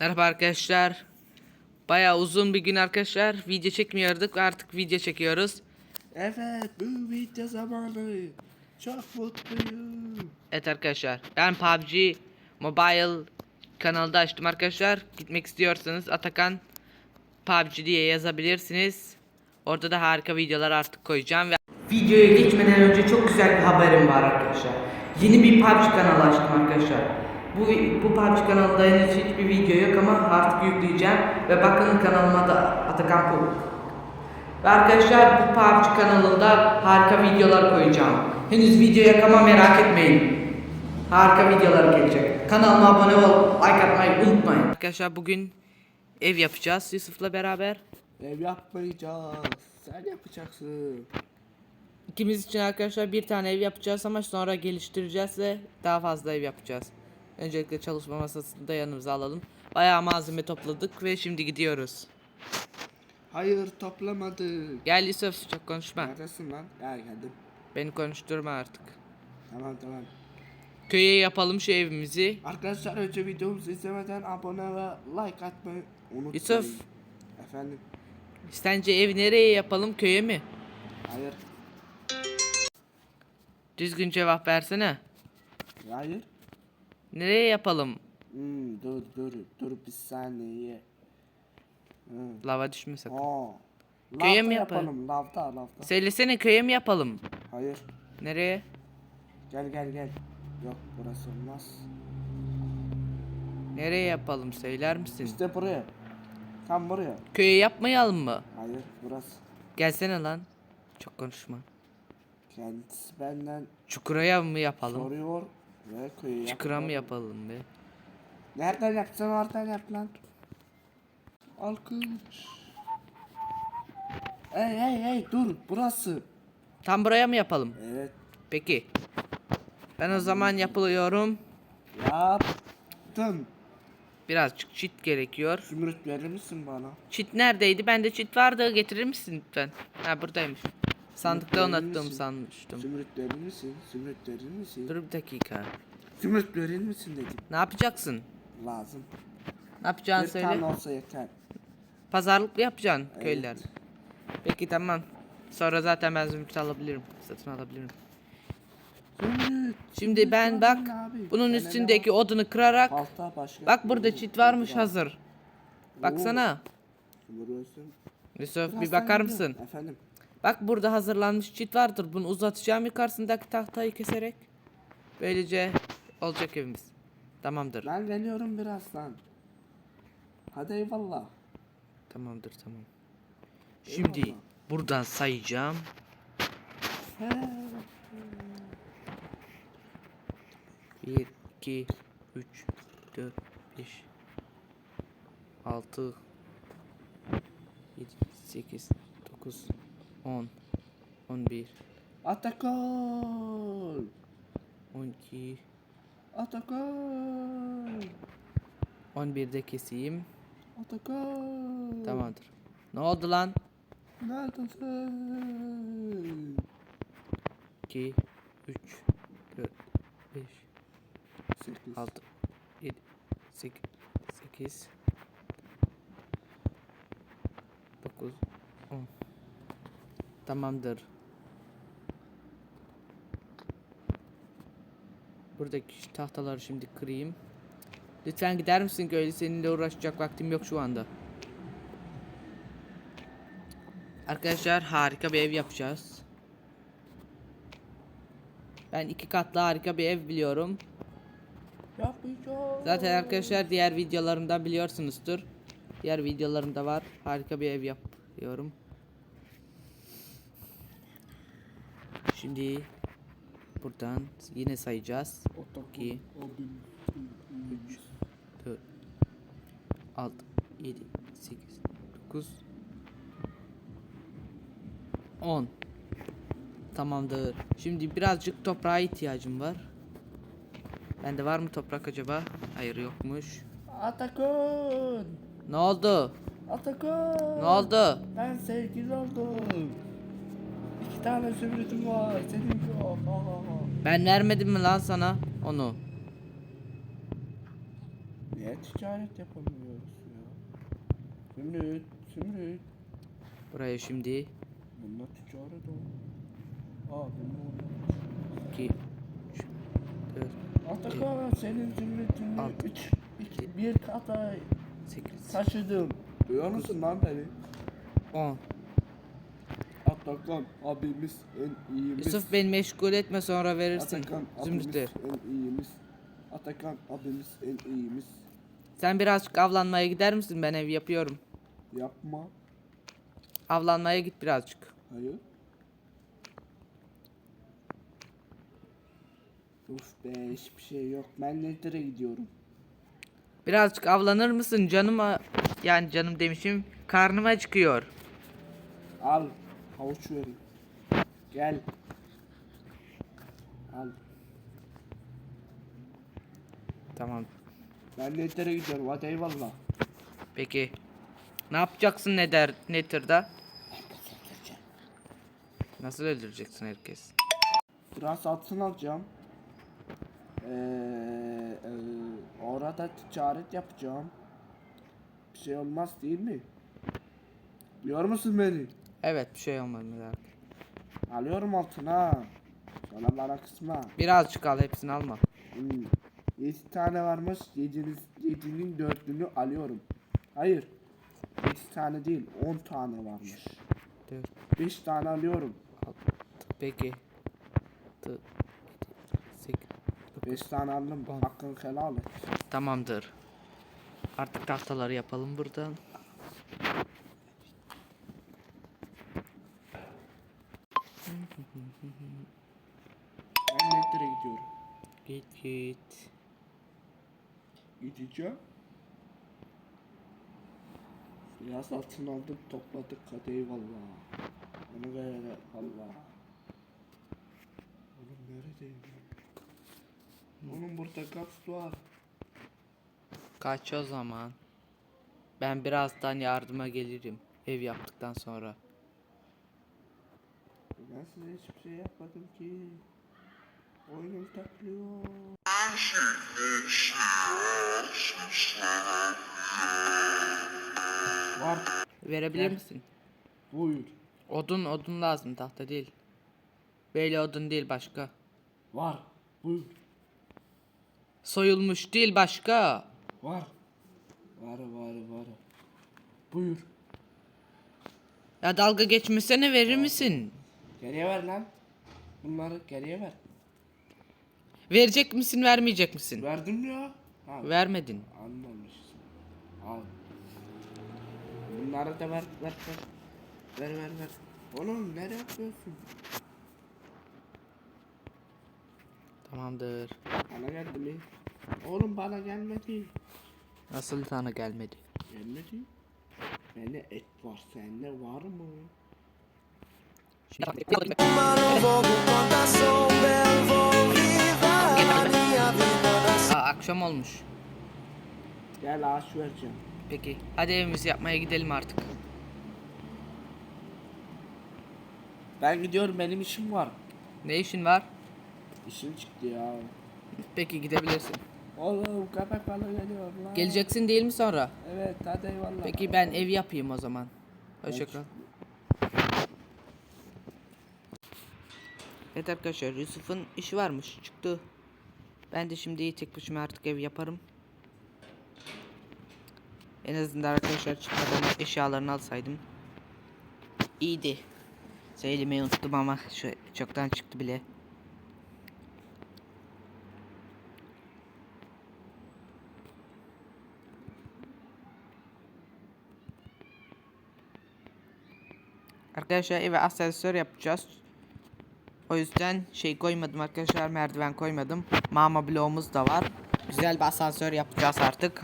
Merhaba arkadaşlar. Bayağı uzun bir gün arkadaşlar. Video çekmiyorduk. Artık video çekiyoruz. Evet bu video zamanı. Çok mutluyum. Evet arkadaşlar. Ben PUBG Mobile kanalda açtım arkadaşlar. Gitmek istiyorsanız Atakan PUBG diye yazabilirsiniz. Orada da harika videolar artık koyacağım ve Videoya geçmeden önce çok güzel bir haberim var arkadaşlar. Yeni bir PUBG kanalı açtım arkadaşlar. Bu, bu PUBG kanalında henüz hiçbir video yok ama artık yükleyeceğim. Ve bakın kanalıma da Atakan Pop. Ve arkadaşlar bu PUBG kanalında harika videolar koyacağım. Henüz video yok ama merak etmeyin. Harika videolar gelecek. Kanalıma abone ol, like atmayı unutmayın. Arkadaşlar bugün ev yapacağız Yusuf'la beraber. Ev yapmayacağız. Sen yapacaksın. İkimiz için arkadaşlar bir tane ev yapacağız ama sonra geliştireceğiz ve daha fazla ev yapacağız. Öncelikle çalışma masasını da yanımıza alalım. Bayağı malzeme topladık ve şimdi gidiyoruz. Hayır toplamadık. Gel Yusuf çok konuşma. Neredesin lan? Gel geldim. Beni konuşturma artık. Tamam tamam. Köye yapalım şu evimizi. Arkadaşlar önce videomuzu izlemeden abone ve like atmayı unutmayın. Yusuf. Efendim. Sence ev nereye yapalım köye mi? Hayır. Düzgün cevap versene. Hayır. Nereye yapalım? Hmm, dur dur dur bir saniye. Hmm. Lava düşme sakın. Aa. Köye mi yapalım? yapalım? Lavda lavda. Söylesene köye mi yapalım? Hayır. Nereye? Gel gel gel. Yok burası olmaz. Nereye yapalım söyler misin? İşte buraya. Tam buraya. Köye yapmayalım mı? Hayır burası. Gelsene lan. Çok konuşma. Kendisi benden Çukuraya mı yapalım? soruyor ve köyü Çukura mı yapıyor. yapalım be? Nereden yapsan oradan yap lan. Alkış. Hey hey hey dur burası. Tam buraya mı yapalım? Evet Peki. Ben o zaman yapılıyorum. yaptım. Birazcık çit gerekiyor. Zümrüt verir misin bana? Çit neredeydi? Bende çit vardı. Getirir misin lütfen? Ha buradaymış. Sandıkta verir unuttum misin? sanmıştım. Zümrüt verir misin? Zümrüt verir misin? Dur bir dakika. Zümrüt verir misin dedim. Ne yapacaksın? Lazım. Ne yapacağını Bir söyle. tane olsa yeter. Pazarlık mı yapacaksın Evet. köylüler? Peki tamam. Sonra zaten ben zümrüt alabilirim. Satın alabilirim. Zümrüt. Şimdi ben bak bunun üstündeki odunu kırarak başka. bak burada çit varmış Var. hazır. Baksana. Vuruyorsun. Yusuf bir bakar mısın? Efendim. Bak burada hazırlanmış çit vardır. Bunu uzatacağım yukarısındaki tahtayı keserek. Böylece olacak evimiz. Tamamdır. Ben geliyorum birazdan. Hadi eyvallah. Tamamdır tamam. Şimdi Eyvallah. buradan sayacağım. He. 1, 2, 3, 4, 5, 6, 7, 8, 9, 10, 11, Atakol. 12, Atakol. 11'de keseyim. Atakol. Tamamdır. Ne oldu lan? Neredesin? 2, 3, 4, 5, Sekiz. 6, 7, 8, 8, 9, 10. Tamamdır. Buradaki tahtaları şimdi kırayım. Lütfen gider misin köylü? Seninle uğraşacak vaktim yok şu anda. Arkadaşlar harika bir ev yapacağız. Ben iki katlı harika bir ev biliyorum. Yapacağım. Zaten arkadaşlar diğer videolarımdan biliyorsunuzdur. Diğer videolarımda var. Harika bir ev yapıyorum. Şimdi buradan yine sayacağız. Atakol. 2 Abim. 3 4 6 7 8 9 10 Tamamdır. Şimdi birazcık toprağa ihtiyacım var. Bende var mı toprak acaba? Hayır yokmuş. Atakol. Ne oldu? Atakol. Ne oldu? Ben sevgili oldum. İki tane zümrütüm var. Senin yok. Ben vermedim mi lan sana onu? Niye ticaret yapamıyoruz ya? Zümrüt, Zümrüt. Buraya şimdi Bununla ticaret ol. Aa bununla 2 3 4 Atakan senin zümrütünü Altı. 3 2 bir kata 8 taşıdım. Duyuyor musun lan beni? 10 Atakan abimiz en iyimiz. Yusuf beni meşgul etme sonra verirsin. Atakan abimiz Zümrüt'ü. en iyimiz. Atakan abimiz en iyimiz. Sen birazcık avlanmaya gider misin? Ben ev yapıyorum. Yapma. Avlanmaya git birazcık. Hayır. Uf be hiçbir şey yok. Ben Nether'e gidiyorum. Birazcık avlanır mısın? Canıma yani canım demişim. Karnıma çıkıyor. Al. Havuç vereyim. Gel. Al. Tamam. Ben Nether'e gidiyorum. Hadi eyvallah. Peki. Ne yapacaksın Nether, Nether'da? Nasıl öldüreceksin herkes? Biraz altın alacağım. Ee, e, orada ticaret yapacağım. Bir şey olmaz değil mi? Duyuyor musun beni? Evet bir şey olmadı merak. Alıyorum altın ha. Sonra bana kısma. Birazcık al hepsini alma. Hmm. 7 tane varmış. 7'nin 7'nin 4'ünü alıyorum. Hayır. 7 tane değil 10 tane varmış. 4 5 tane alıyorum. Peki. 8 5 tane aldım. On. Hakkını helal et. Tamamdır. Artık tahtaları yapalım buradan. Ben Nether'e gidiyorum. Git git. Gideceğim. Biraz altın aldım topladık hadi eyvallah. Onu göre Allah. Oğlum neredeyim? Oğlum burada gaz var. Kaç o zaman. Ben birazdan yardıma gelirim. Ev yaptıktan sonra. Size hiçbir şey yapmadım ki. Oyunum takılıyor. Var. Verebilir Gel. misin? Buyur. Odun odun lazım tahta değil. Böyle odun değil başka. Var. Buyur. Soyulmuş değil başka. Var. Var var var. Buyur. Ya dalga geçmesene verir misin? Geriye ver lan. Bunları geriye ver. Verecek misin vermeyecek misin? Verdim ya. Ha, Vermedin. anlamışsın. Al. Bunları da ver ver ver. Ver ver ver. Oğlum nereye yapıyorsun? Tamamdır. Bana geldi mi? Oğlum bana gelmedi. Nasıl sana gelmedi? Gelmedi. Bende et var sende var mı? Aa, akşam olmuş. Gel ağaç vereceğim. Peki. Hadi evimizi yapmaya gidelim artık. Ben gidiyorum benim işim var. Ne işin var? İşim çıktı ya. Peki gidebilirsin. Oğlum köpek balığı geliyor lan. Geleceksin değil mi sonra? Evet hadi eyvallah. Peki ben ev yapayım o zaman. Hoşça Evet arkadaşlar Yusuf'un işi varmış çıktı. Ben de şimdi tek başıma artık ev yaparım. En azından arkadaşlar çıkmadan eşyalarını alsaydım. İyiydi. Söylemeyi unuttum ama şu çoktan çıktı bile. Arkadaşlar eve asansör yapacağız. O yüzden şey koymadım arkadaşlar merdiven koymadım. Mama bloğumuz da var. Güzel bir asansör yapacağız artık.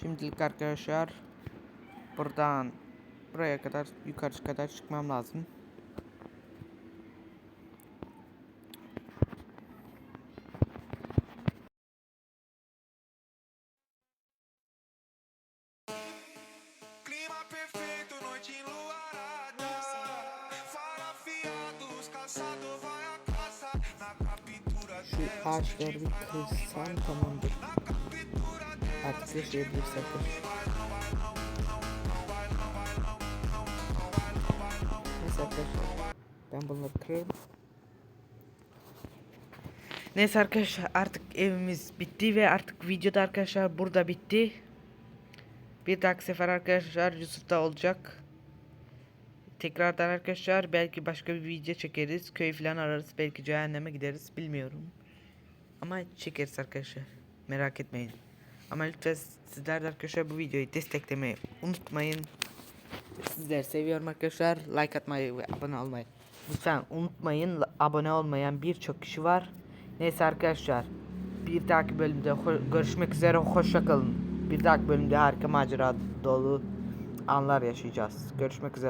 Şimdilik arkadaşlar buradan buraya kadar yukarı kadar çıkmam lazım. Noite enluarada. Farafiados, caçador vai a caça. Na captura Şu ağaçları bir kırsam tamamdır. Artık yaşayabiliriz arkadaşlar. Neyse arkadaşlar. Ben bunları kırarım. Neyse arkadaşlar artık evimiz bitti ve artık videoda arkadaşlar burada bitti. Bir dahaki sefer arkadaşlar Yusuf'ta olacak. Tekrardan arkadaşlar belki başka bir video çekeriz. Köy falan ararız. Belki cehenneme gideriz. Bilmiyorum. Ama çekeriz arkadaşlar. Merak etmeyin. Ama lütfen sizler de arkadaşlar bu videoyu desteklemeyi unutmayın. Sizleri seviyorum arkadaşlar. Like atmayı ve abone olmayı. Lütfen unutmayın. Abone olmayan birçok kişi var. Neyse arkadaşlar. Bir dahaki bölümde görüşmek üzere. Hoşça kalın. Bir dahaki bölümde harika macera dolu anlar yaşayacağız. Görüşmek üzere.